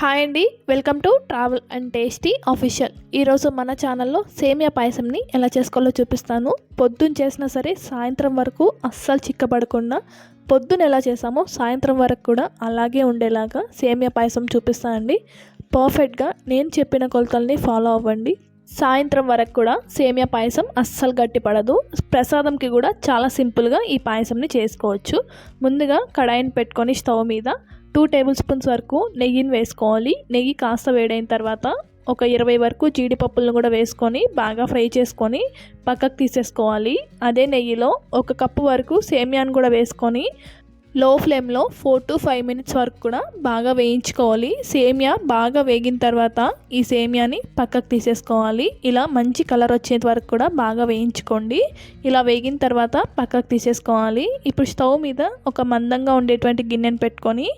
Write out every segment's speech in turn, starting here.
Hi అండి welcome to travel and tasty official. ఈరోజు మన ఛానల్లో సేమియా పాయసంని ఎలా చేసుకోవాలో చూపిస్తాను. పొద్దున్న చేసినా సరే సాయంత్రం వరకు అస్సలు చిక్కబడకుండా పొద్దున ఎలా చేసామో సాయంత్రం వరకు కూడా అలాగే ఉండేలాగా సేమియా పాయసం చూపిస్తానండి. పర్ఫెక్ట్గా నేను చెప్పిన కొలతల్ని ఫాలో అవ్వండి. సాయంత్రం వరకు కూడా సేమియా పాయసం అస్సలు గట్టిపడదు ప్రసాదంకి కూడా చాలా సింపుల్గా ఈ పాయసంని చేసుకోవచ్చు. ముందుగా కడాయిని పెట్టుకొని స్టవ్ మీద టూ టేబుల్ స్పూన్స్ వరకు నెయ్యిని వేసుకోవాలి. నెయ్యి కాస్త వేడైన తర్వాత ఒక ఇరవై వరకు జీడిపప్పులను కూడా వేసుకొని బాగా ఫ్రై చేసుకొని పక్కకు తీసేసుకోవాలి. అదే నెయ్యిలో ఒక కప్పు వరకు సేమియాను కూడా వేసుకొని లో ఫ్లేమ్లో ఫోర్ టు ఫైవ్ మినిట్స్ వరకు కూడా బాగా వేయించుకోవాలి. సేమియా బాగా వేగిన తర్వాత ఈ సేమియాని పక్కకు తీసేసుకోవాలి. ఇలా మంచి కలర్ వచ్చేంత వరకు కూడా బాగా వేయించుకోండి. ఇలా వేగిన తర్వాత పక్కకు తీసేసుకోవాలి. ఇప్పుడు స్టవ్ మీద ఒక మందంగా ఉండేటువంటి గిన్నెను పెట్టుకొని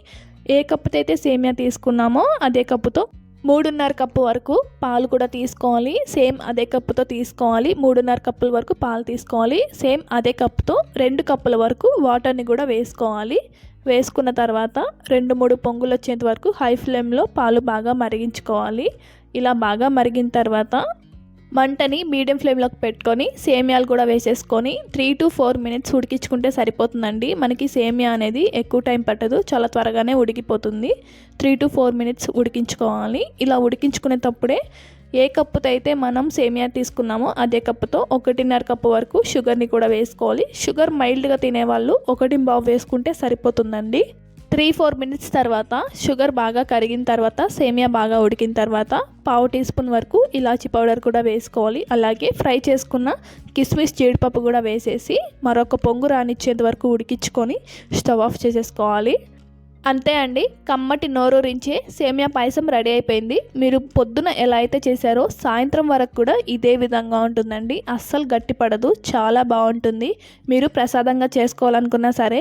ఏ కప్పుతో అయితే సేమియా తీసుకున్నామో అదే కప్పుతో మూడున్నర కప్పు వరకు పాలు కూడా తీసుకోవాలి. సేమ్ అదే కప్పుతో తీసుకోవాలి. మూడున్నర కప్పుల వరకు పాలు తీసుకోవాలి. సేమ్ అదే కప్పుతో రెండు కప్పుల వరకు వాటర్ని కూడా వేసుకోవాలి. వేసుకున్న తర్వాత రెండు మూడు పొంగులు వచ్చేంత వరకు హై ఫ్లేమ్లో పాలు బాగా మరిగించుకోవాలి. ఇలా బాగా మరిగిన తర్వాత మంటని మీడియం ఫ్లేమ్లోకి పెట్టుకొని సేమియాలు కూడా వేసేసుకొని త్రీ టు ఫోర్ మినిట్స్ ఉడికించుకుంటే సరిపోతుందండి. మనకి సేమియా అనేది ఎక్కువ టైం పట్టదు చాలా త్వరగానే ఉడికిపోతుంది. త్రీ టు ఫోర్ మినిట్స్ ఉడికించుకోవాలి. ఇలా ఉడికించుకునేటప్పుడే ఏ కప్పుతో అయితే మనం సేమియా తీసుకున్నామో అదే కప్పుతో ఒకటిన్నర కప్పు వరకు షుగర్ని కూడా వేసుకోవాలి. షుగర్ మైల్డ్గా తినేవాళ్ళు ఒకటి బావు వేసుకుంటే సరిపోతుందండి. త్రీ ఫోర్ మినిట్స్ తర్వాత షుగర్ బాగా కరిగిన తర్వాత సేమియా బాగా ఉడికిన తర్వాత పావు టీ స్పూన్ వరకు ఇలాచి పౌడర్ కూడా వేసుకోవాలి. అలాగే ఫ్రై చేసుకున్న కిస్మిస్ జీడిపప్పు కూడా వేసేసి మరొక పొంగు రానిచ్చేంత వరకు ఉడికించుకొని స్టవ్ ఆఫ్ చేసేసుకోవాలి. అంతే అండి కమ్మటి నోరూరించే సేమియా పాయసం రెడీ అయిపోయింది. మీరు పొద్దున ఎలా అయితే చేశారో సాయంత్రం వరకు కూడా ఇదే విధంగా ఉంటుందండి. అస్సలు గట్టిపడదు చాలా బాగుంటుంది. మీరు ప్రసాదంగా చేసుకోవాలనుకున్నా సరే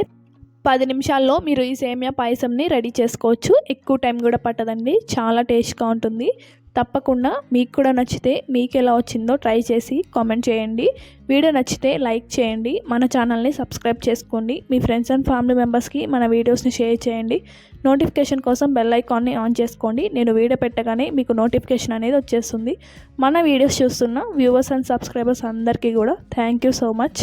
పది నిమిషాల్లో మీరు ఈ సేమియా పాయసంని రెడీ చేసుకోవచ్చు. ఎక్కువ టైం కూడా పట్టదండి. చాలా టేస్ట్గా ఉంటుంది. తప్పకుండా మీకు కూడా నచ్చితే మీకు ఎలా వచ్చిందో ట్రై చేసి కామెంట్ చేయండి. వీడియో నచ్చితే లైక్ చేయండి. మన ఛానల్ని సబ్స్క్రైబ్ చేసుకోండి. మీ ఫ్రెండ్స్ అండ్ ఫ్యామిలీ మెంబర్స్కి మన వీడియోస్ని షేర్ చేయండి. నోటిఫికేషన్ కోసం బెల్ ఐకాన్ని ఆన్ చేసుకోండి. నేను వీడియో పెట్టగానే మీకు నోటిఫికేషన్ అనేది వచ్చేస్తుంది. మన వీడియోస్ చూస్తున్న వ్యూవర్స్ అండ్ సబ్స్క్రైబర్స్ అందరికీ కూడా థ్యాంక్ యూ సో మచ్.